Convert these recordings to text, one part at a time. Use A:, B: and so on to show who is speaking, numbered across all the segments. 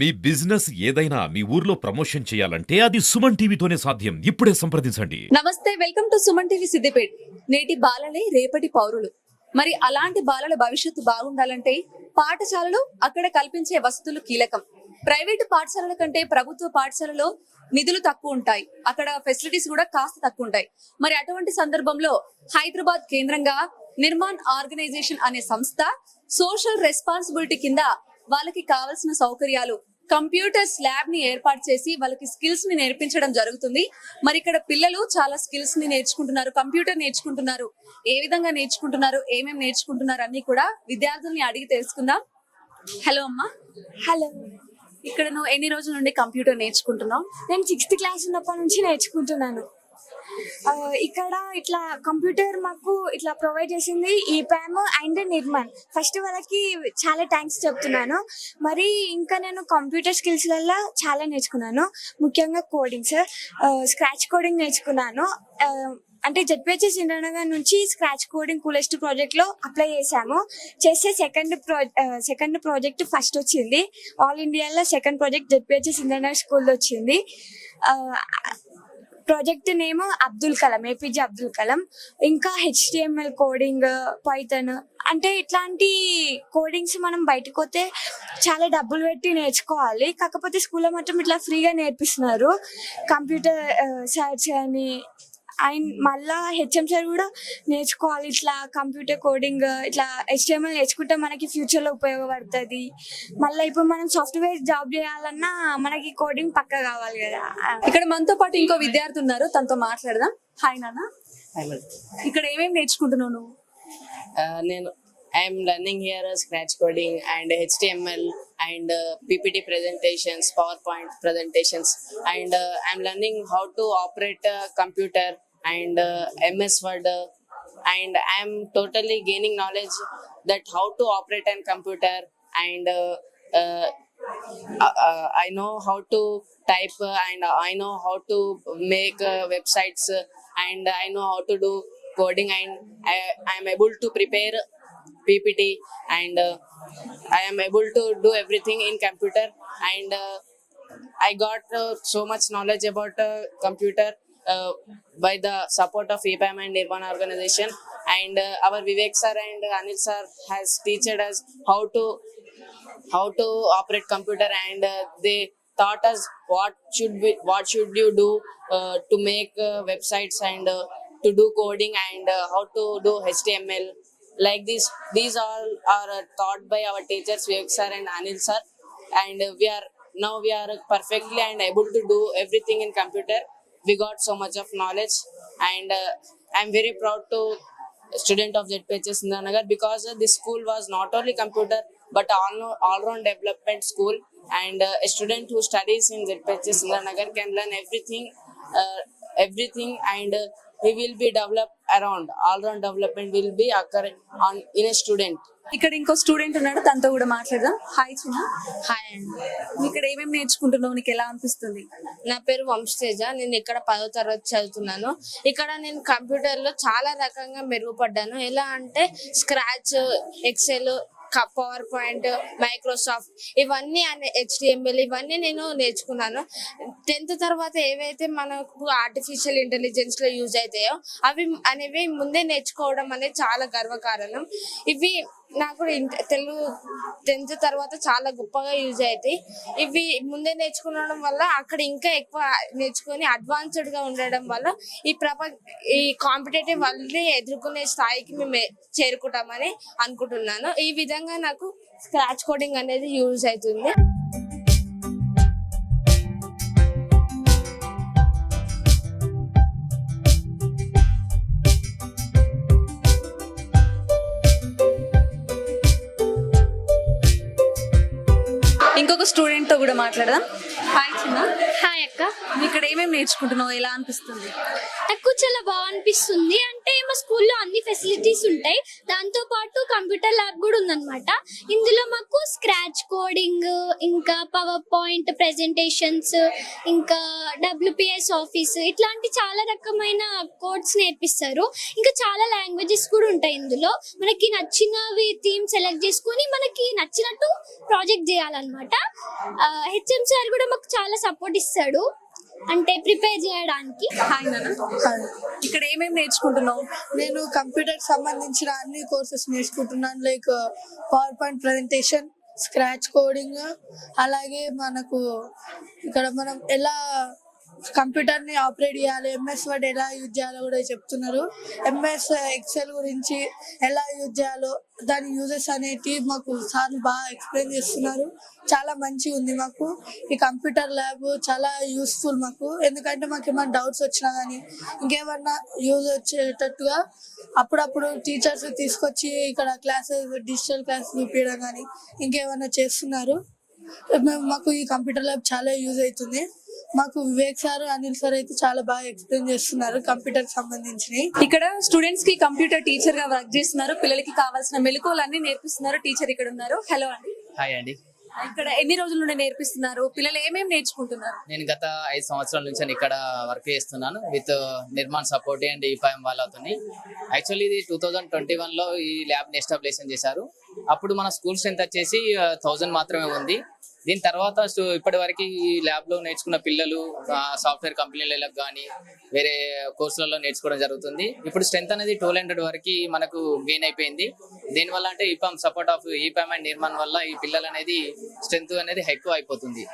A: మీ business ఏదైనా మీ ఊర్లో promotion చేయాలంటే అది సుమన్ టీవీతోనే సాధ్యం. ఇప్పుడే సంప్రదించండి.
B: నమస్తే welcome to Suman TV Siddipet. నేటి బాలలే రేపటి పౌరులు. మరి అలాంటి బాలల భవిష్యత్తు బాగుండాలంటే పాఠశాలలు అక్కడ కల్పించే వసతులు కీలకం. ప్రైవేటు పాఠశాలల కంటే ప్రభుత్వ పాఠశాలలో నిధులు తక్కువ ఉంటాయి. అక్కడ ఫెసిలిటీస్ కూడా కాస్త తక్కువ ఉంటాయి. మరి అటువంటి సందర్భంలో హైదరాబాద్ కేంద్రంగా నిర్మాణ్ ఆర్గనైజేషన్ అనే సంస్థ సోషల్ రెస్పాన్సిబిలిటీ కింద వాళ్ళకి కావలసిన సౌకర్యాలు కంప్యూటర్స్ ల్యాబ్ని ఏర్పాటు చేసి వాళ్ళకి స్కిల్స్ని నేర్పించడం జరుగుతుంది. మరి ఇక్కడ పిల్లలు చాలా స్కిల్స్ని నేర్చుకుంటున్నారు కంప్యూటర్ నేర్చుకుంటున్నారు ఏ విధంగా నేర్చుకుంటున్నారు ఏమేమి నేర్చుకుంటున్నారు అన్ని కూడా విద్యార్థుల్ని అడిగి తెలుసుకుందాం. హలో అమ్మా.
C: హలో.
B: ఇక్కడ నువ్వు ఎన్ని రోజుల నుండి కంప్యూటర్ నేర్చుకుంటున్నావు?
C: నేను సిక్స్త్ క్లాస్ ఉన్నప్పటి నుంచి నేర్చుకుంటున్నాను. ఇక్కడ ఇట్లా కంప్యూటర్ మాకు ఇట్లా ప్రొవైడ్ చేసింది ఈ ప్యామ్ అండ్ నిర్మాణ్. ఫస్ట్ వాళ్ళకి చాలా థ్యాంక్స్ చెప్తున్నాను. మరి ఇంకా నేను కంప్యూటర్ స్కిల్స్లలో చాలా నేర్చుకున్నాను. ముఖ్యంగా కోడింగ్స్ స్క్రాచ్ కోడింగ్ నేర్చుకున్నాను. అంటే జెడ్పిహెచ్ఎస్ ఇంద్రనగర్ నుంచి స్క్రాచ్ కోడింగ్ కూలెస్ట్ ప్రాజెక్ట్లో అప్లై చేశాము. చేస్తే second pro second project first వచ్చింది. ఆల్ ఇండియాలో సెకండ్ ప్రాజెక్ట్ జెడ్పిహెచ్ఎస్ ఇంద్రనగర్ స్కూల్లో వచ్చింది. Project name Abdul Kalam APJ Abdul Kalam. ఇంకా హెచ్టిఎంఎల్ కోడింగ్ పైథన్ అంటే ఇట్లాంటి కోడింగ్స్ మనం బయటకు పోతే చాలా డబ్బులు పెట్టి నేర్చుకోవాలి. కాకపోతే స్కూల్లో మాత్రం ఇట్లా ఫ్రీగా నేర్పిస్తున్నారు. కంప్యూటర్ సర్చ్ కానీ అండ్ మళ్ళా హెచ్ఎం సార్ కూడా నేర్చుకోవాలి. ఇట్లా కంప్యూటర్ కోడింగ్ ఇట్లా హెచ్టిఎంఎల్ నేర్చుకుంటే మనకి ఫ్యూచర్లో ఉపయోగపడుతుంది. మళ్ళీ ఇప్పుడు మనం సాఫ్ట్వేర్ జాబ్ చేయాలన్నా మనకి కోడింగ్ పక్క కావాలి కదా.
B: ఇక్కడ మనతో పాటు ఇంకో విద్యార్థి ఉన్నారు. తనతో మాట్లాడదాం. హాయ్ నాన్న. ఇక్కడ ఏమేమి నేర్చుకుంటున్నావు నువ్వు?
D: నేను I'm learning here scratch coding and HTML and PPT presentations power point presentations and I'm learning how to operate computer and uh, MS Word uh, and I am totally gaining knowledge that how to operate a computer and uh, uh, uh, uh, I know how to type and I know how to make uh, websites and I know how to do coding and I, I am able to prepare PPT and uh, I am able to do everything in computer and uh, I got uh, so much knowledge about uh, computer uh, by the support of EPAM and Nirvana organization. And uh, our Vivek sir and Anil sir has teached us how to how to operate computer. And uh, they taught us what should we what should you do uh, to make uh, websites and uh, to do coding and uh, how to do html like this these all are uh, taught by our teachers Vivek sir and anil sir. And uh, we are now we are perfectly and able to do everything in computer we got so much of knowledge and uh, i'm very proud to student of ZPHS Nagar because uh, this school was not only computer but all all round development school. And uh, a student who studies in ZPHS Nagar can learn everything uh, everything and uh, he will be developed around. All round development will be occur on in a student
B: ఇక్కడ ఇంకో student ఉన్నాడు తనతో కూడా మాట్లాడదాం. Hi చిన్న.
E: Hi అండి.
B: ఇక్కడ ఏమేమి నేర్చుకుంటున్నావు? నీకు ఎలా అనిపిస్తుంది?
E: నా పేరు వంశతేజ నేను ఇక్కడ పదో తరగతి చదువుతున్నాను. ఇక్కడ నేను కంప్యూటర్లో చాలా రకంగా మెరుగుపడ్డాను. ఎలా అంటే scratch excel power point Microsoft ఇవన్నీ అనే హెచ్డిఎంఎల్ ఇవన్నీ నేను నేర్చుకున్నాను. టెన్త్ తర్వాత ఏవైతే మనకు ఆర్టిఫిషియల్ ఇంటెలిజెన్స్లో యూజ్ అవుతాయో అవి అనేవి ముందే నేర్చుకోవడం అనేది చాలా గర్వకారణం. ఇవి నాకు తెలుగు టెన్త్ తర్వాత చాలా గొప్పగా యూజ్ అవుతాయి ఇవి ముందే నేర్చుకోవడం వల్ల అక్కడ ఇంకా ఎక్కువ నేర్చుకొని అడ్వాన్స్డ్గా ఉండడం వల్ల ఈ ప్రపంచ ఈ కాంపిటేటివ్ వల్ని ఎదుర్కొనే స్థాయికి మేము చేరుకుంటామని అనుకుంటున్నాను. ఈ విధంగా నాకు స్క్రాచ్ కోడింగ్ అనేది యూజ్ అవుతుంది.
B: ఇంకొక స్టూడెంట్తో కూడా మాట్లాడదాం. హాయ్ చిన్న.
F: హాయ్ అక్క.
B: ఇక్కడ ఏమేమి నేర్చుకుంటున్నావు? ఎలా అనిపిస్తుంది?
F: నాకు చాలా బాగా అనిపిస్తుంది. అంటే మా స్కూల్లో అన్ని ఫెసిలిటీస్ ఉంటాయి. దాంతో పాటు కంప్యూటర్ ల్యాబ్ కూడా ఉందన్నమాట. ఇందులో మాకు స్క్రాచ్ కోడింగ్ ఇంకా పవర్ పాయింట్ ప్రెజెంటేషన్స్ ఇంకా డబ్ల్యూపిఎస్ ఆఫీస్ ఇట్లాంటి చాలా రకమైన కోడ్స్ నేర్పిస్తారు. ఇంకా చాలా లాంగ్వేజెస్ కూడా ఉంటాయి ఇందులో. మనకి నచ్చినవి థీమ్ సెలెక్ట్ చేసుకొని మనకి నచ్చినట్టు ప్రాజెక్ట్ చేయాలన్నమాట. హెచ్ఎం సార్ కూడా మాకు చాలా సపోర్ట్ ఇస్తాడు. అంటే ప్రిపేర్ చేయడానికి.
B: హాయ్ నాన్న ఇక్కడ ఏమేమి నేర్చుకుంటున్నావు?
G: నేను కంప్యూటర్ సంబంధించిన అన్ని కోర్సెస్ నేర్చుకుంటున్నాను like power point presentation scratch coding అలాగే మనకు ఇక్కడ మనం ఎలా కంప్యూటర్ని ఆపరేట్ చేయాలి. ఎంఎస్ వర్డ్ ఎలా యూజ్ చేయాలో కూడా చెప్తున్నారు. ఎంఎస్ ఎక్సెల్ గురించి ఎలా యూజ్ చేయాలో దాని యూజెస్ అనేటివి మాకు సార్ బాగా ఎక్స్ప్లెయిన్ చేస్తున్నారు. చాలా మంచిగా ఉంది మాకు. ఈ కంప్యూటర్ ల్యాబ్ చాలా యూస్ఫుల్ మాకు. ఎందుకంటే మాకు ఏమైనా డౌట్స్ వచ్చినా కానీ ఇంకేమన్నా యూజ్ వచ్చేటట్టుగా అప్పుడప్పుడు టీచర్స్ తీసుకొచ్చి ఇక్కడ క్లాసెస్ డిజిటల్ క్లాస్ చూపించడం కానీ ఇంకేమన్నా చేస్తున్నారు. మేము మాకు ఈ కంప్యూటర్ ల్యాబ్ చాలా యూజ్ అవుతుంది. మాకు వివేక్ సార్ అనిల్ సార్ అయితే చాలా బాగా ఎక్స్ప్లెయిన్ చేస్తున్నారు కంప్యూటర్ సంబంధించినవి.
B: ఇక్కడ స్టూడెంట్స్కి కంప్యూటర్ టీచర్గా వర్క్ చేస్తున్నారు. పిల్లలకి కావాల్సిన మెలకువలన్నీ నేర్పిస్తున్నారు. టీచర్ ఇక్కడ ఉన్నారు. హలో అండి.
H: హాయ్ అండి.
B: ఇక్కడ ఎన్ని రోజుల నుండి నేర్పిస్తున్నారు? పిల్లలు ఏమేమి నేర్చుకుంటున్నారు?
H: నేను గత ఐదు సంవత్సరాల నుంచి నేను ఇక్కడ వర్క్ చేస్తున్నాను with Nirman support and EPAM వాళ్ళతో యాక్చువల్లీ ఇది టూ థౌజండ్ ట్వంటీ వన్లో ఈ ల్యాబ్ని ఎస్టాబ్లిషన్ చేశారు. అప్పుడు మన స్కూల్ స్ట్రెంత్ వచ్చేసి థౌజండ్ మాత్రమే ఉంది. దీని తర్వాత ఇప్పటి వరకు ఈ ల్యాబ్లో నేర్చుకున్న పిల్లలు సాఫ్ట్వేర్ కంపెనీలకు కానీ వేరే కోర్సులలో నేర్చుకోవడం జరుగుతుంది. ఇప్పుడు స్ట్రెంత్ అనేది ట్వెల్వ్ హండ్రెడ్ వరకు మనకు గెయిన్ అయిపోయింది. దీనివల్ల అంటే EPAM support of EPAM and Nirman వల్ల ఈ పిల్లలు అనేది స్ట్రెంత్ అనేది ఎక్కువ అయిపోతుంది.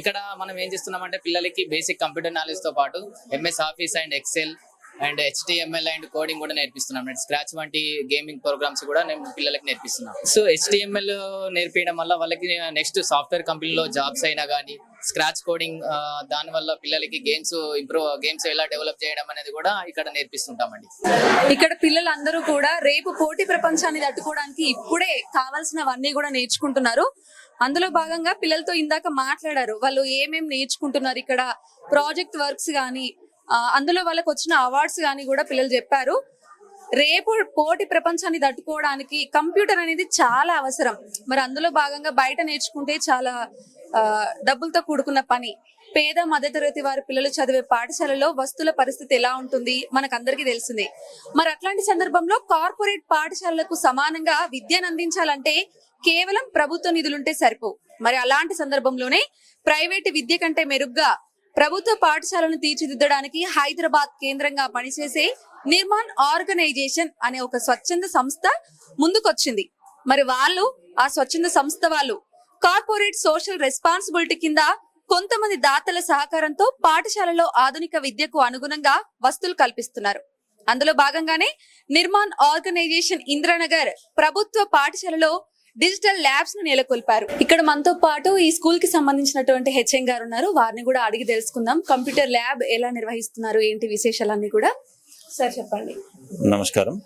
H: ఇక్కడ మనం ఏం చేస్తున్నామంటే పిల్లలకి బేసిక్ కంప్యూటర్ నాలెడ్జ్తో పాటు MS office and Excel and HTML and coding కూడా నేర్పిస్తున్నాం. స్క్రాచ్ వంటి గేమింగ్ ప్రోగ్రామ్స్ కూడా నేను పిల్లలకి నేర్పిస్తున్నాం. సో హెచ్టిఎంఎల్ నేర్పించడం వల్ల వాళ్ళకి నెక్స్ట్ సాఫ్ట్వేర్ కంపెనీలో జాబ్స్ అయినా కానీ స్క్రాచ్ కోడింగ్ దాని వల్ల పిల్లలకి గేమ్స్ ఇంప్రూవ్ గేమ్స్ ఎలా డెవలప్ చేయడం అనేది కూడా ఇక్కడ నేర్పిస్తుంటామండి.
B: ఇక్కడ పిల్లలందరూ కూడా రేపు పోటీ ప్రపంచాన్ని తట్టుకోవడానికి ఇప్పుడే కావాల్సినవన్నీ కూడా నేర్చుకుంటున్నారు. అందులో భాగంగా పిల్లలతో ఇందాక మాట్లాడారు. వాళ్ళు ఏమేం నేర్చుకుంటున్నారు? ఇక్కడ ప్రాజెక్ట్ వర్క్స్ కానీ అందులో వాళ్ళకి వచ్చిన అవార్డ్స్ కానీ కూడా పిల్లలు చెప్పారు. రేపు పోటీ ప్రపంచాన్ని తట్టుకోవడానికి కంప్యూటర్ అనేది చాలా అవసరం. మరి అందులో భాగంగా బయట నేర్చుకుంటే చాలా ఆ, డబ్బులతో కూడుకున్న పని. పేద మధ్యతరగతి వారి పిల్లలు చదివే పాఠశాలలో వస్తువుల పరిస్థితి ఎలా ఉంటుంది? మనకు అందరికీ తెలిసిందే. మరి అట్లాంటి సందర్భంలో కార్పొరేట్ పాఠశాలలకు సమానంగా విద్యను అందించాలంటే కేవలం ప్రభుత్వ నిధులుంటే సరిపో మరి అలాంటి సందర్భంలోనే ప్రైవేటు విద్య కంటే మెరుగ్గా ప్రభుత్వ పాఠశాలను తీర్చిదిద్దడానికి హైదరాబాద్ కేంద్రంగా పనిచేసే నిర్మాణ్ ఆర్గనైజేషన్ అనే ఒక స్వచ్ఛంద సంస్థ ముందుకొచ్చింది. మరి వాళ్ళు ఆ స్వచ్ఛంద సంస్థ వాళ్ళు కార్పొరేట్ సోషల్ రెస్పాన్సిబిలిటీ కింద కొంతమంది దాతల సహకారంతో పాఠశాలలో ఆధునిక విద్యకు అనుగుణంగా వస్తువులు కల్పిస్తున్నారు. అందులో భాగంగానే నిర్మాణ్ ఆర్గనైజేషన్ ఇంద్రనగర్ ప్రభుత్వ పాఠశాలలో డిజిటల్ ల్యాబ్స్ను నెలకొల్పారు. ఇక్కడ మనతో పాటు ఈ స్కూల్కి సంబంధించినటువంటి హెచ్ఎం గారు ఉన్నారు. వారిని కూడా అడిగి తెలుసుకుందాం. కంప్యూటర్ ల్యాబ్ ఎలా నిర్వహిస్తున్నారు? ఏంటి విశేషాలన్నీ కూడా? సార్ చెప్పండి.
I: నమస్కారం.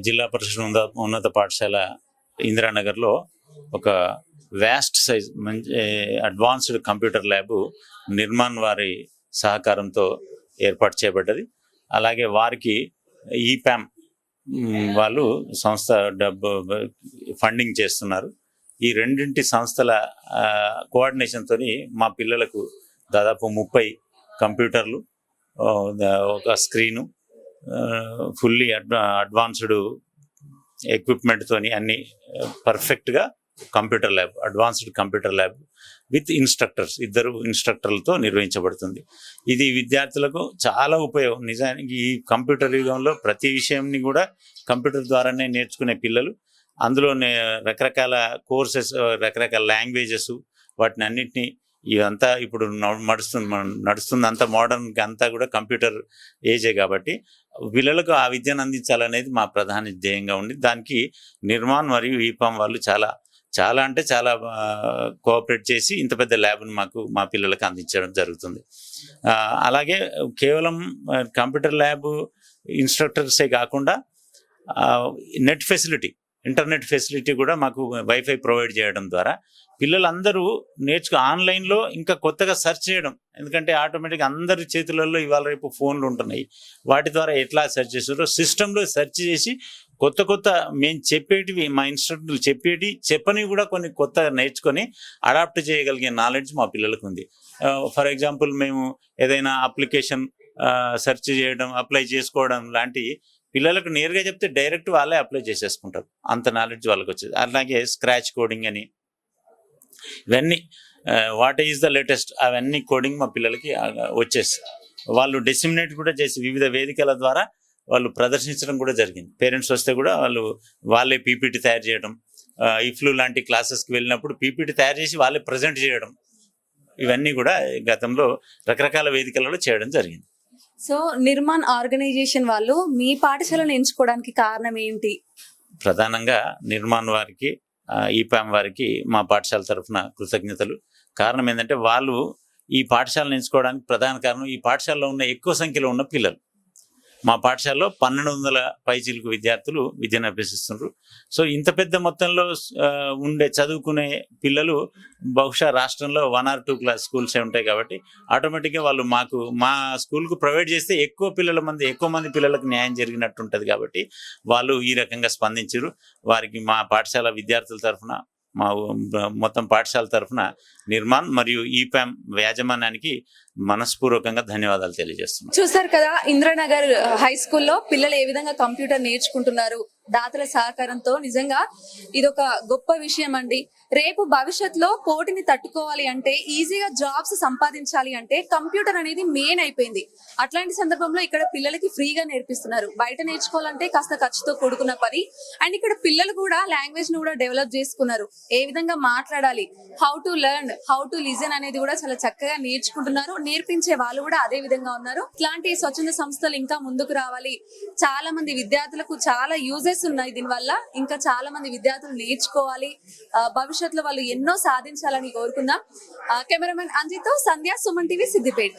I: జిల్లా పరిషత్ ఉన్నత ఉన్నత పాఠశాల ఇందిరానగర్లో ఒక వ్యాస్ట్ సైజ్ మంచి అడ్వాన్స్డ్ కంప్యూటర్ ల్యాబ్ నిర్మాణ్ వారి సహకారంతో ఏర్పాటు చేయబడ్డది. అలాగే వారికి ఈప్యామ్ వాళ్ళు సంస్థ డబ్బు ఫండింగ్ చేస్తున్నారు. ఈ రెండింటి సంస్థల కోఆర్డినేషన్తో మా పిల్లలకు దాదాపు ముప్పై కంప్యూటర్లు ఒక స్క్రీను ఫుల్లీ అడ్వా అడ్వాన్స్డ్ ఎక్విప్మెంట్తోని అన్ని పర్ఫెక్ట్గా computer lab advanced computer lab with instructors. ఇద్దరు ఇన్స్ట్రక్టర్లతో నిర్వహించబడుతుంది. ఇది విద్యార్థులకు చాలా ఉపయోగం. నిజానికి ఈ కంప్యూటర్ యుగంలో ప్రతి విషయంని కూడా కంప్యూటర్ ద్వారానే నేర్చుకునే పిల్లలు. అందులోనే రకరకాల కోర్సెస్ రకరకాల లాంగ్వేజెస్ వాటిని అన్నిటినీ ఇదంతా ఇప్పుడు నడుస్తుంది మన- నడుస్తుంది అంతా మోడర్న్ అంతా కూడా కంప్యూటర్ ఏజే కాబట్టి పిల్లలకు ఆ విద్యను అందించాలనేది మా ప్రధాన ధ్యేయంగా ఉంది. దానికి నిర్మాణ్ మరియు ఈపం వాళ్ళు చాలా చాలా అంటే చాలా కోఆపరేట్ చేసి ఇంత పెద్ద ల్యాబ్ను మాకు మా పిల్లలకు అందించడం జరుగుతుంది. అలాగే కేవలం కంప్యూటర్ ల్యాబ్ ఇన్స్ట్రక్టర్సే కాకుండా నెట్ ఫెసిలిటీ ఇంటర్నెట్ ఫెసిలిటీ కూడా మాకు వైఫై ప్రొవైడ్ చేయడం ద్వారా పిల్లలందరూ నేర్చుకు ఆన్లైన్లో ఇంకా కొత్తగా సెర్చ్ చేయడం. ఎందుకంటే ఆటోమేటిక్గా అందరి చేతులలో ఇవాళ రేపు ఫోన్లు ఉంటున్నాయి. వాటి ద్వారా ఎట్లా సెర్చ్ చేస్తారో సిస్టంలో సెర్చ్ చేసి కొత్త కొత్త మేము చెప్పేటివి మా ఇన్స్ట్రక్టర్లు చెప్పేటి చెప్పని కూడా కొన్ని కొత్త నేర్చుకొని అడాప్ట్ చేయగలిగే నాలెడ్జ్ మా పిల్లలకు ఉంది. ఫర్ ఎగ్జాంపుల్ మేము ఏదైనా అప్లికేషన్ సెర్చ్ చేయడం అప్లై చేసుకోవడం లాంటివి పిల్లలకు నేరుగా చెప్తే డైరెక్ట్ వాళ్ళే అప్లై చేసేసుకుంటారు. అంత నాలెడ్జ్ వాళ్ళకి వచ్చేది. అలాగే స్క్రాచ్ కోడింగ్ అని. ఇవన్నీ వాట్ ఈజ్ ద లేటెస్ట్ అవన్నీ కోడింగ్ మా పిల్లలకి వచ్చేసి. వాళ్ళు డిసిమినేట్ కూడా చేసి వివిధ వేదికల ద్వారా వాళ్ళు ప్రదర్శించడం కూడా జరిగింది. పేరెంట్స్ వస్తే కూడా వాళ్ళు వాళ్ళే పీపీటీ తయారు చేయడం ఇఫ్లు లాంటి క్లాసెస్కి వెళ్ళినప్పుడు పీపీటీ తయారు చేసి వాళ్ళే ప్రజెంట్ చేయడం ఇవన్నీ కూడా గతంలో రకరకాల వేదికలలో చేయడం జరిగింది.
B: సో నిర్మాణ్ ఆర్గనైజేషన్ వాళ్ళు మీ పాఠశాలను ఎంచుకోవడానికి కారణం ఏంటి?
I: ప్రధానంగా నిర్మాణ్ వారికి ఈపామ్ వారికి మా పాఠశాల తరఫున కృతజ్ఞతలు. కారణం ఏంటంటే వాళ్ళు ఈ పాఠశాలను ఎంచుకోవడానికి ప్రధాన కారణం ఈ పాఠశాలలో ఉన్న ఎక్కువ సంఖ్యలో ఉన్న పిల్లలు. మా పాఠశాలలో పన్నెండు వందల పైచీలకు విద్యార్థులు విద్యను అభ్యసిస్తున్నారు సో ఇంత పెద్ద మొత్తంలో ఉండే చదువుకునే పిల్లలు బహుశా రాష్ట్రంలో వన్ ఆర్ టూ క్లాస్ స్కూల్సే ఉంటాయి కాబట్టి ఆటోమేటిక్గా వాళ్ళు మాకు మా స్కూల్కు ప్రొవైడ్ చేస్తే ఎక్కువ పిల్లల మంది ఎక్కువ మంది పిల్లలకు న్యాయం జరిగినట్టు ఉంటుంది కాబట్టి వాళ్ళు ఈ రకంగా స్పందించారు వారికి మా పాఠశాల విద్యార్థుల తరఫున మా ఊ- మొత్తం పాఠశాల తరఫున నిర్మాణ్ మరియు ఈపామ్ యాజమాన్యానికి మనస్పూర్వకంగా ధన్యవాదాలు తెలియజేస్తున్నాను
B: చూసారు కదా ఇంద్రనగర్ హై స్కూల్లో పిల్లలు ఏ విధంగా కంప్యూటర్ నేర్చుకుంటున్నారు? దాతల సహకారంతో నిజంగా ఇదొక గొప్ప విషయం అండి రేపు భవిష్యత్తులో పోటీని తట్టుకోవాలి అంటే ఈజీగా జాబ్స్ సంపాదించాలి అంటే కంప్యూటర్ అనేది మెయిన్ అయిపోయింది. అట్లాంటి సందర్భంలో ఇక్కడ పిల్లలకి ఫ్రీగా నేర్పిస్తున్నారు. బయట నేర్చుకోవాలంటే కాస్త ఖర్చుతో కూడుకున్న పని. అండ్ ఇక్కడ పిల్లలు కూడా లాంగ్వేజ్ను కూడా డెవలప్ చేసుకున్నారు. ఏ విధంగా మాట్లాడాలి? How to learn how to listen అనేది కూడా చాలా చక్కగా నేర్చుకుంటున్నారు. నేర్పించే వాళ్ళు కూడా అదే విధంగా ఉన్నారు. ఇట్లాంటి స్వచ్ఛంద సంస్థలు ఇంకా ముందుకు రావాలి. చాలా మంది విద్యార్థులకు చాలా యూజెస్ ఉన్నాయి దీనివల్ల. ఇంకా చాలా మంది విద్యార్థులు నేర్చుకోవాలి. ఆ, భవిష్యత్తులో వాళ్ళు ఎన్నో సాధించాలని కోరుకుందాం. కెమెరామెన్ అంజితో సంధ్య సుమన్ టీవీ సిద్దిపేట.